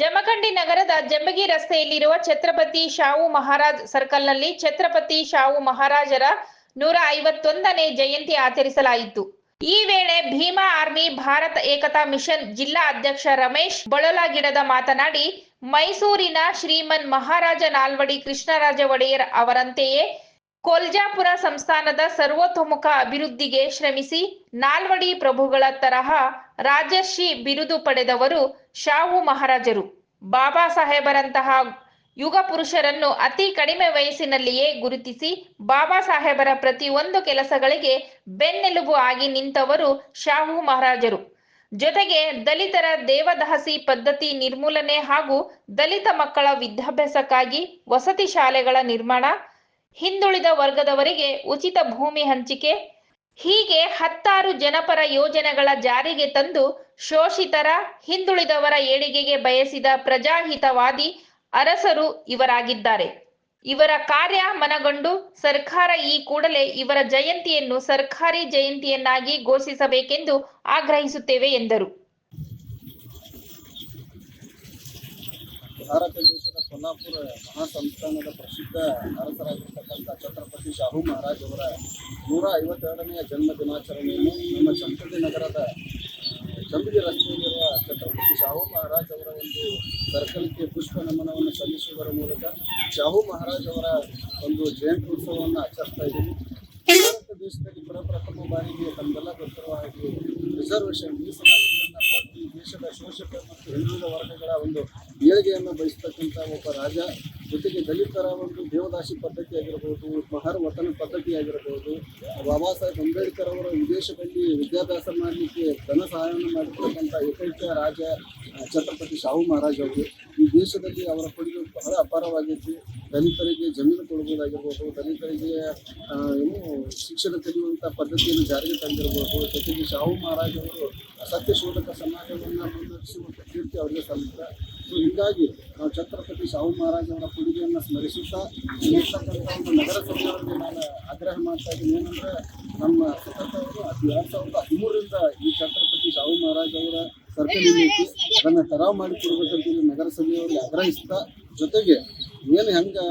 ಜಮಖಂಡಿ ನಗರದ ಜಂಬಗಿ ರಸ್ತೆಯಲ್ಲಿರುವ ಛತ್ರಪತಿ ಶಾಹು ಮಹಾರಾಜ್ ಸರ್ಕಲ್ನಲ್ಲಿ ಛತ್ರಪತಿ ಶಾಹು ಮಹಾರಾಜರ ನೂರ ಐವತ್ತೊಂದನೇ ಜಯಂತಿ ಆಚರಿಸಲಾಯಿತು. ಈ ವೇಳೆ ಭೀಮಾ ಆರ್ಮಿ ಭಾರತ ಏಕತಾ ಮಿಷನ್ ಜಿಲ್ಲಾ ಅಧ್ಯಕ್ಷ ರಮೇಶ್ ಬಳಲಗಿಡದ ಮಾತನಾಡಿ, ಮೈಸೂರಿನ ಶ್ರೀಮನ್ ಮಹಾರಾಜ ನಾಲ್ವಡಿ ಕೃಷ್ಣರಾಜ ಒಡೆಯರ್ ಅವರಂತೆಯೇ ಕೊಲ್ಜಾಪುರ ಸಂಸ್ಥಾನದ ಸರ್ವತೋಮುಖ ಅಭಿವೃದ್ಧಿಗೆ ಶ್ರಮಿಸಿ ನಾಲ್ವಡಿ ಪ್ರಭುಗಳ ತರಹ ರಾಜರ್ಷಿ ಬಿರುದು ಪಡೆದವರು ಶಾಹು ಮಹಾರಾಜರು ಬಾಬಾ ಸಾಹೇಬರಂತಹ ಯುಗ ಪುರುಷರನ್ನು ಅತಿ ಕಡಿಮೆ ವಯಸ್ಸಿನಲ್ಲಿಯೇ ಗುರುತಿಸಿ ಬಾಬಾ ಸಾಹೇಬರ ಪ್ರತಿಯೊಂದು ಕೆಲಸಗಳಿಗೆ ಬೆನ್ನೆಲುಬು ಆಗಿ ನಿಂತವರು ಶಾಹು ಮಹಾರಾಜರು. ಜೊತೆಗೆ ದಲಿತರ ದೇವದಹಸಿ ಪದ್ಧತಿ ನಿರ್ಮೂಲನೆ ಹಾಗೂ ದಲಿತ ಮಕ್ಕಳ ವಿದ್ಯಾಭ್ಯಾಸಕ್ಕಾಗಿ ವಸತಿ ಶಾಲೆಗಳ ನಿರ್ಮಾಣ, ಹಿಂದುಳಿದ ವರ್ಗದವರಿಗೆ ಉಚಿತ ಭೂಮಿ ಹಂಚಿಕೆ ಹೀಗೆ ಹತ್ತಾರು ಜನಪರ ಯೋಜನೆಗಳ ಜಾರಿಗೆ ತಂದು ಶೋಷಿತರ, ಹಿಂದುಳಿದವರ ಏಳಿಗೆಗೆ ಬಯಸಿದ ಪ್ರಜಾಹಿತವಾದಿ ಅರಸರು ಇವರಾಗಿದ್ದಾರೆ. ಇವರ ಕಾರ್ಯ ಮನಗಂಡು ಸರ್ಕಾರ ಈ ಕೂಡಲೇ ಇವರ ಜಯಂತಿಯನ್ನು ಸರ್ಕಾರಿ ಜಯಂತಿಯನ್ನಾಗಿ ಘೋಷಿಸಬೇಕೆಂದು ಆಗ್ರಹಿಸುತ್ತೇವೆ ಎಂದರು. ಭಾರತ ದೇಶದ ಕೊಲ್ಲಾಪುರ ಮಹಾ ಸಂಸ್ಥಾನದ ಪ್ರಸಿದ್ಧ ಅರಸರಾಗಿರ್ತಕ್ಕಂಥ ಛತ್ರಪತಿ ಶಾಹು ಮಹಾರಾಜ್ ಅವರ ನೂರ ಐವತ್ತೆರಡನೆಯ ಜನ್ಮ ದಿನಾಚರಣೆಯನ್ನು ನಮ್ಮ ಚಂಪಗಿ ನಗರದ ಚಂಪಗಿ ರಸ್ತೆಯಲ್ಲಿರುವ ಛತ್ರಪತಿ ಶಾಹು ಮಹಾರಾಜ್ ಅವರ ಒಂದು ಸರ್ಕಲ್ಗೆ ಪುಷ್ಪ ನಮನವನ್ನು ಸಲ್ಲಿಸುವುದರ ಮೂಲಕ ಶಾಹು ಮಹಾರಾಜ್ ಅವರ ಒಂದು ಜಯಂತಿ ಉತ್ಸವವನ್ನು ಆಚರಿಸ್ತಾ ಇದ್ದೀವಿ. ಭಾರತ ದೇಶದಲ್ಲಿ ಪ್ರಪ್ರಥಮ ಬಾರಿಗೆ ತಮಗೆಲ್ಲ ಗೊತ್ತಿರುವ ಹಾಗೆ ರಿಸರ್ವೇಷನ್ ಮೀಸಲಾತಿಯನ್ನು ದೇಶದ ಶೋಷಕ ಮತ್ತು ಹಿಂದುಳಿದ ವರ್ಗಗಳ ಒಂದು ಏಳಿಗೆಯನ್ನು ಬಯಸ್ತಕ್ಕಂಥ ಒಬ್ಬ ರಾಜ, ಜೊತೆಗೆ ದಲಿತರ ಒಂದು ದೇವದಾಸಿ ಪದ್ಧತಿ ಆಗಿರ್ಬೋದು, ಮಹರ್ ವತನ ಪದ್ಧತಿ ಆಗಿರ್ಬೋದು ಬಾಬಾ ಸಾಹೇಬ್ ಅಂಬೇಡ್ಕರ್ ಅವರ ವಿದೇಶದಲ್ಲಿ ವಿದ್ಯಾಭ್ಯಾಸ ಮಾಡಲಿಕ್ಕೆ ಧನ ಸಹಾಯವನ್ನು ಮಾಡಿರ್ತಕ್ಕಂಥ ಏಕೈಕ ರಾಜ ಛತ್ರಪತಿ ಶಾಹು ಮಹಾರಾಜ್ ಅವರು ಈ ದೇಶದಲ್ಲಿ ಅವರ ಕೊಡುಗೆ ಬಹಳ ಅಪಾರವಾಗಿತ್ತು. ದಲಿತರಿಗೆ ಜಮೀನು ಕೊಡುವುದಾಗಿರ್ಬೋದು ದಲಿತರಿಗೆ ಏನು ಶಿಕ್ಷಣ ಕಲಿಯುವಂಥ ಪದ್ಧತಿಯನ್ನು ಜಾರಿಗೆ ತಂದಿರ್ಬೋದು, ಜೊತೆಗೆ ಶಾಹು ಮಹಾರಾಜ್ ಅವರು ಸತ್ಯಶೋಧಕ ಸಮಾಜವನ್ನು ಮುನ್ನಡೆಸುವಂಥ ಕೀರ್ತಿ ಅವರಿಗೆ ಸಲ್ಲಿಸ್ತಾರೆ ಸೊ ಹೀಗಾಗಿ ನಾವು ಛತ್ರಪತಿ ಶಾಹು ಮಹಾರಾಜ್ ಅವರ ಕೊಡುಗೆಯನ್ನು ಸ್ಮರಿಸುತ್ತಾ ಇರ್ತಕ್ಕಂಥ ಒಂದು ನಗರಸಭೆಯವರಿಗೆ ನಾನು ಆಗ್ರಹ ಮಾಡ್ತಾ ಇದ್ದೀನಿ. ಏನಂದರೆ, ನಮ್ಮ ಸತತವರು ಅದು ಎರಡು ಸಾವಿರದ ಹದಿಮೂರರಿಂದ ಈ ಛತ್ರಪತಿ ಶಾಹು ಮಹಾರಾಜವರ ಅವರ ಸರ್ಕಲ್ ಅದನ್ನು ತರಾವು ಮಾಡಿ ನಗರಸಭೆಯವರಿಗೆ ಆಗ್ರಹಿಸ್ತಾ, ಜೊತೆಗೆ ಏನು ಹೆಂಗೆ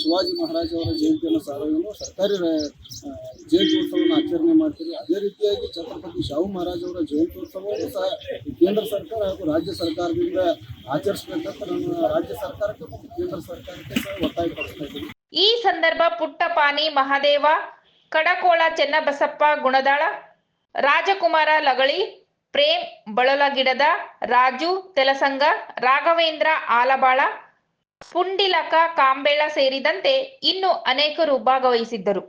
ಶಿವಾಜಿ ಮಹಾರಾಜ್ ಅವರ ಜಯಂತಿಯನ್ನು ಸಾರೋದನ್ನು ಸರ್ಕಾರಿ ಜಯಂತ್ಯೋತ್ಸವವನ್ನು ಆಚರಣೆ ಮಾಡ್ತೀವಿ ಅದೇ ರೀತಿಯಾಗಿ ಛತ್ರಪತಿ ಶಾಹು ಮಹಾರಾಜ್ ಅವರ ಜಯಂತ್ಯೋತ್ಸವವನ್ನು ಸಹ ಕೇಂದ್ರ ಸರ್ಕಾರ ಹಾಗೂ ರಾಜ್ಯ ಸರ್ಕಾರದಿಂದ ಆಚರಿಸಬೇಕಂತ ನಾನು ರಾಜ್ಯ ಸರ್ಕಾರಕ್ಕೆ ಮತ್ತು ಕೇಂದ್ರ ಸರ್ಕಾರಕ್ಕೆ ಸಹ ಒತ್ತಾಯ ಪಡಿಸ್ತಾ ಇದ್ದೀನಿ ಈ ಸಂದರ್ಭ ಪುಟ್ಟಪಾನಿ ಮಹಾದೇವ, ಕಡಕೋಳ ಚೆನ್ನಬಸಪ್ಪ ಗುಣದಾಳ, ರಾಜಕುಮಾರ ಲಗಳಿ, ಪ್ರೇಮ್ ಬಳಲಗಿಡದ ರಾಜು ತೆಲಸಂಗ, ರಾಘವೇಂದ್ರ ಆಲಬಾಳ ಪುಂಡಿಲಕ ಕಾಂಬೆಳ ಸೇರಿದಂತೆ ಇನ್ನು ಅನೇಕರು ಭಾಗವಹಿಸಿದ್ದರು.